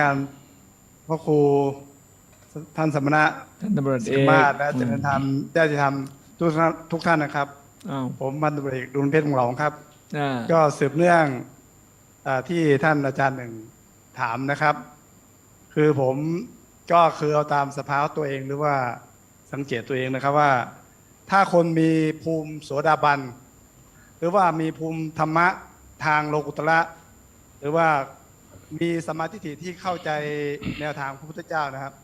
การพ่อครูท่านสมณะท่านตำรวจสิเอกมาศและเจริญธรรมญาติธรรมทุกท่านทุกท่านนะครับ อ้าวผมพันตำรวจเอกดุลเพชรหงหลองครับ อ่าก็สืบเนื่องอาที่ท่านอาจารย์หนึ่งถามนะครับ คือผมก็คือเอาตามสภาวะตัวเองหรือว่าสังเกตตัวเองนะครับว่า ถ้าคนมีภูมิโสดาบัน หรือว่ามีภูมิธรรมะทางโลกุตระหรือว่า มีสมาธิฏฐิที่เข้าใจแนวทางพระพุทธเจ้านะครับ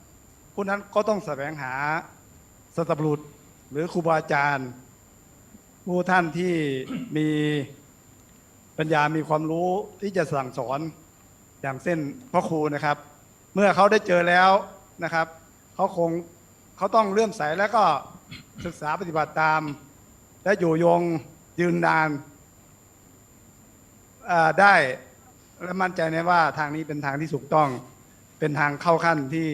ผู้นั้นก็ต้องแสวงหาสัตบุรุษหรือครูบาอาจารย์ ผู้ท่านที่มีปัญญามีความรู้ที่จะสั่งสอนอย่างเส้นพ่อครูนะครับ เมื่อเขาได้เจอแล้วนะครับเขาคงเขาต้องเลื่อมใสแล้วก็ศึกษาปฏิบัติตาม และอยู่ยงยืนนานได้ และมั่นใจในว่าทางนี้เป็นทางที่ถูกต้อง เป็นทางเข้าขั้นที่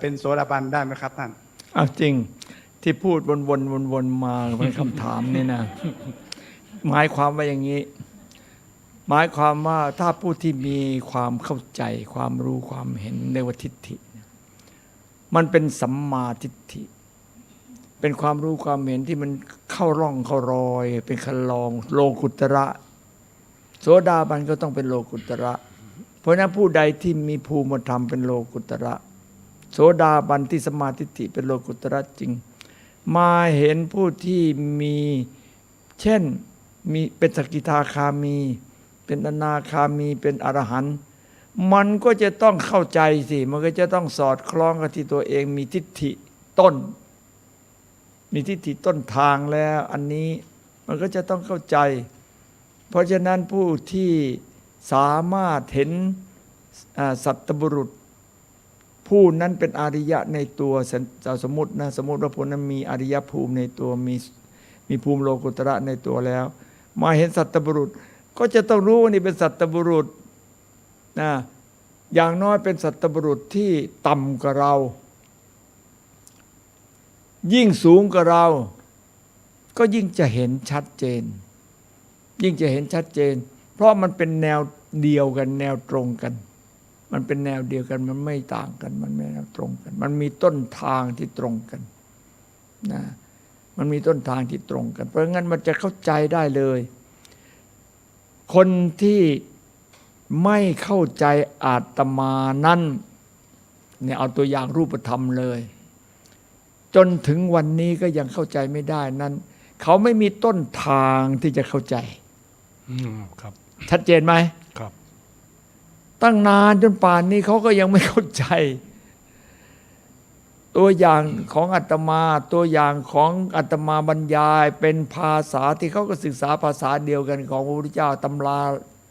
เป็นโสดาบันได้ไหมครับท่านอ้าวจริงที่พูดวนวนวนๆมาเป็นคำถามนี่นะหมายความว่าอย่างนี้ หมายความว่าถ้าผู้ที่มีความเข้าใจ ความรู้ความเห็นในวัตทิฏฐิ มันเป็นสัมมาทิฏฐิ เป็นความรู้ความเห็นที่มันเข้าร่องเข้ารอย เป็นคันลอง โลกุตระ โสดาบันก็ต้องเป็นโลกุตระ เพราะนั้นผู้ใดที่มีภูมิธรรมเป็นโลกุตระ โสดาบันที่สมาธิิเป็นโลกุตระจริง มาเห็นผู้ที่มีเช่นมีเป็นสกิทาคามี เป็นอนาคามีเป็นอรหันต์มันก็จะต้องเข้าใจสิ มันก็จะต้องสอดคล้องกับที่ตัวเองมีทิฏฐิต้น มีทิฏฐิต้นทางแล้ว อันนี้มันก็จะต้องเข้าใจ เพราะฉะนั้นผู้ที่สามารถเห็นสัตบุรุษ ผู้นั้นเป็นอริยะในตัวสสมมตินะสมมติว่าผู้นั้นมีอริยภูมิในตัวมีมีภูมิโลกุตระในตัวแล้ว มาเห็นสัตบุรุษ ก็จะต้องรู้ว่านี่เป็นสัตบุรุษนะอย่างน้อยเป็นสัตบุรุษที่ต่ำกว่าเรา ยิ่งสูงกว่าเรา ก็ยิ่งจะเห็นชัดเจน ยิ่งจะเห็นชัดเจน เพราะมันเป็นแนวเดียวกัน แนวตรงกัน มันเป็นแนวเดียวกันมันไม่ต่างกัน มันไม่แนวตรงกัน มันมีต้นทางที่ตรงกันนะมันมีต้นทางที่ตรงกัน เพราะงั้นมันจะเข้าใจได้เลย คนที่ไม่เข้าใจอาตมานั้นเนี่ยเอาตัวอย่างรูปธรรมเลย จนถึงวันนี้ก็ยังเข้าใจไม่ได้นั้น เขาไม่มีต้นทางที่จะเข้าใจ ครับ ชัดเจนไหมครับ ตั้งนานจนป่านนี้เขาก็ยังไม่เข้าใจ ตัวอย่างของอาตมา ตัวอย่างของอาตมาบรรยาย เป็นภาษาที่เขาก็ศึกษาภาษาเดียวกันของพระพุทธเจ้าตำรา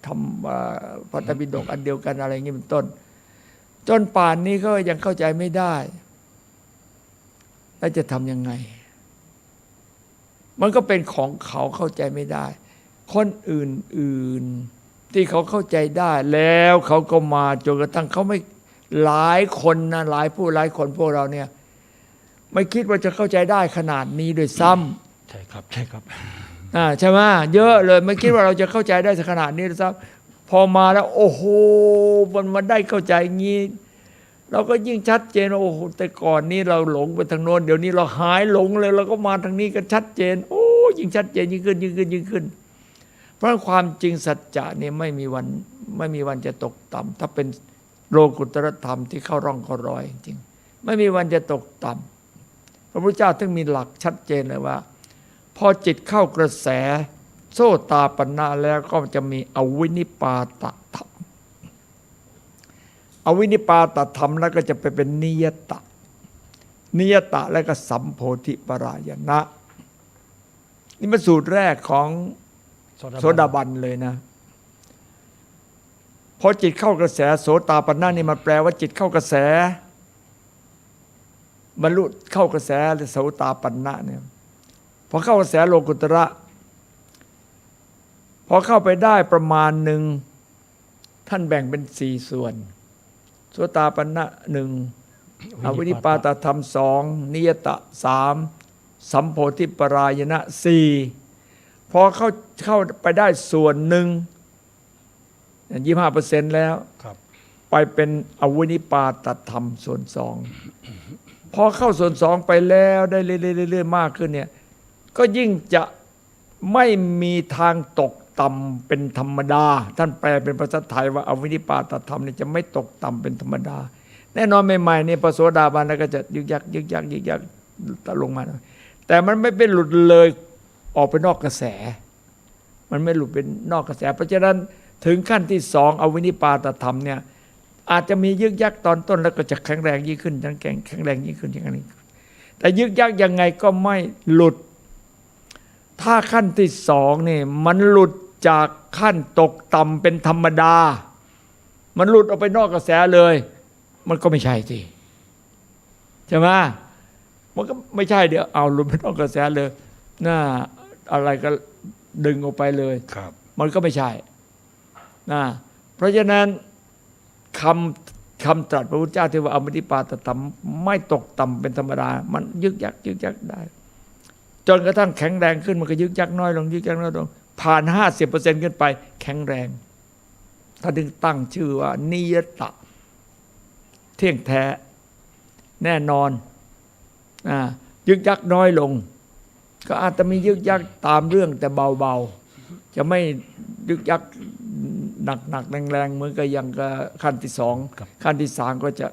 ทำเอ่อพระตปิฎกอันเดียวกันอะไรอย่างนี้เป็นต้น จนป่านนี้ก็ยังเข้าใจไม่ได้ แล้วจะทำยังไง มันก็เป็นของเขาเข้าใจไม่ได้ คนอื่นๆ ที่เขาเข้าใจได้แล้วเขาก็มาจนกระทั่งเขาไม่หลายคนนะหลายผู้หลายคนพวกเราเนี่ย ไม่คิดว่าจะเข้าใจได้ขนาดนี้ด้วยซ้ำใช่ครับใช่ครับอ่าใช่ไหมเยอะเลยไม่คิดว่าเราจะเข้าใจได้ขนาดนี้ด้วยซ้ำพอมาแล้ว โอ้โหมันมาได้เข้าใจงี้เราก็ยิ่งชัดเจนว่าโอ้โหแต่ก่อนนี้เราหลงไปทางโน้นเดี๋ยวนี้เราหายหลงเลยเราก็มาทางนี้ก็ชัดเจน โอ้ยิ่งชัดเจนยิ่งขึ้นยิ่งขึ้นยิ่งขึ้นเพ ราะความจริงสัจจะนี่ไม่มีวันไม่มีวันจะตกต่ำถ้าเป็นโลกุตรธรรมที่เข้าร่องเข้ารอยจริง ไม่มีวันจะตกต่ำพระพุทธเจ้าถึงมีหลักชัดเจนเลยว่า พอจิตเข้ากระแส โซตาปัญนาแล้วก็จะมีอวินิปาตธรรมอวินิปาตธรรมแล้วก็จะไปเป็นนิยตะ นิยตะแล้วก็สัมโพธิปรายณะนี่เป็นสูตรแรกของ โสดาบันเลยนะพอจิตเข้ากระแสโสตาปัญนานี่มันแปลว่าจิตเข้ากระแสบรรลุเข้ากระแสโสตาปัญนาเนี่ยพอเข้ากระแสโลกุตระพอเข้าไปได้ประมาณหนึ่งท่านแบ่งเป็นสี่ส่วนโสตาปันนะหนึ่งอวินิปาตธรรมสองนิยตะสามสัมโพธิปรายณะสี่ พอเข้าเข้าไปได้ส่วนหนึ่งยี่ห้าเปอร์เซ็นต์แล้วครับปไปเป็นอวินิปาตธรรมส่วนสองพอเข้าส่วนสองไปแล้วได้เรื่อยๆๆมากขึ้นเนี่ยก็ยิ่งจะไม่มีทางตกต่ำเป็นธรรมดา ท่านแปลเป็นภาษาไทยว่าอวินิปาตธรรมเนี่ยจะไม่ตกต่ำเป็นธรรมดา แน่นอนใหม่ๆเนี่ยพระโสดาบันแล้วก็จะยึกยักยึกยักยึกยักตลงมาหน่อยแต่มันไม่เป็นหลุดเลย ออกไปนอกกระแส มันไม่หลุดเป็นนอกกระแส เพราะฉะนั้นถึงขั้นที่สองอวินิปาตธรรมเนี่ยอาจจะมียึกยักตอนต้นแล้วก็จะแข็งแรงยิ่งขึ้นทั้งแข็งแข็งแรงยิ่งขึ้นอย่างนี้แต่ยึกยักยังไงก็ไม่หลุด ถ้าขั้นที่สองนี่มันหลุดจากขั้นตกต่ำเป็นธรรมดา มันหลุดออกไปนอกกระแสเลย มันก็ไม่ใช่สิใช่ไหมมันก็ไม่ใช่เดี๋ยวเอาหลุดไปนอกกระแสเลยน้า อะไรก็ดึงออกไปเลยครับ มันก็ไม่ใช่นะเพราะฉะนั้นคำคำตรัสพระพุทธเจ้าที่ว่าอมติปาตธรรมไม่ตกต่ำเป็นธรรมดา มันยึกยักยึกยักได้ จนกระทั่งแข็งแรงขึ้นมันก็ยึกยักน้อยลงยึกยักน้อยลง ผ่านห้าสิบเปอร์เซ็นต์ขึ้นไป แข็งแรงถ้าถึงตั้งชื่อว่า นิยตะ เที่ยงแท้ แน่นอนอ่ายึกยักน้อยลง ก็อาจจะมียึกยักตามเรื่องแต่เบาๆ จะไม่ยึกยักหนักหนักๆแรงๆเหมือนกับอย่างกับขั้นที่สองครับ ขั้นที่สามก็จะ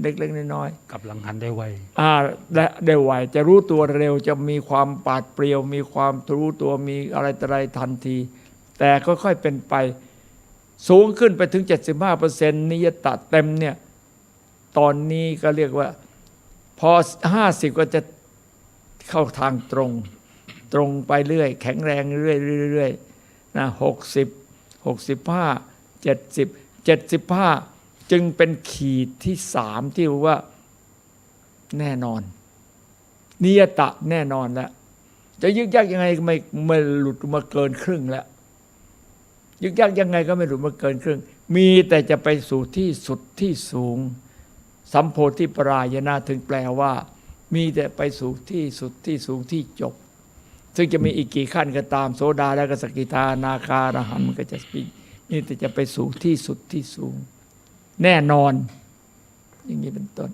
เล็กๆน้อยๆกับหลังหันได้ไวอ่าและได้ไวจะรู้ตัวเร็วจะมีความปราดเปรียว มีความรู้ตัวมีอะไรต่ออะไรทันที แต่ค่อยๆเป็นไป สูงขึ้นไปถึง 75%นิยตะเต็มเนี่ย ตอนนี้ก็เรียกว่า พอ 50 ก็จะ เข้าทางตรง ตรงไปเรื่อย แข็งแรงเรื่อยๆเรื่อยนะ60 65 70 75จึงเป็นขีดที่สามที่ว่าแน่นอน นิยตะแน่นอนแล้ว จะยึกยักยังไงก็ไม่ไม่หลุดมาเกินครึ่งแล้ว ยึกยักยังไงก็ไม่หลุดมาเกินครึ่ง มีแต่จะไปสู่ที่สุดที่สูง สัมโพธิปรายนาถึงแปลว่า มีแต่ไปสู่ที่สุดที่สูงที่จบ ซึ่งจะมีอีกกี่ขั้นก็ตาม โสดาและก็สกิทานาคารหันต์มันก็จะมีนี่แต่จะไปสู่ที่สุดที่สูง แน่นอน อย่างนี้เป็นต้น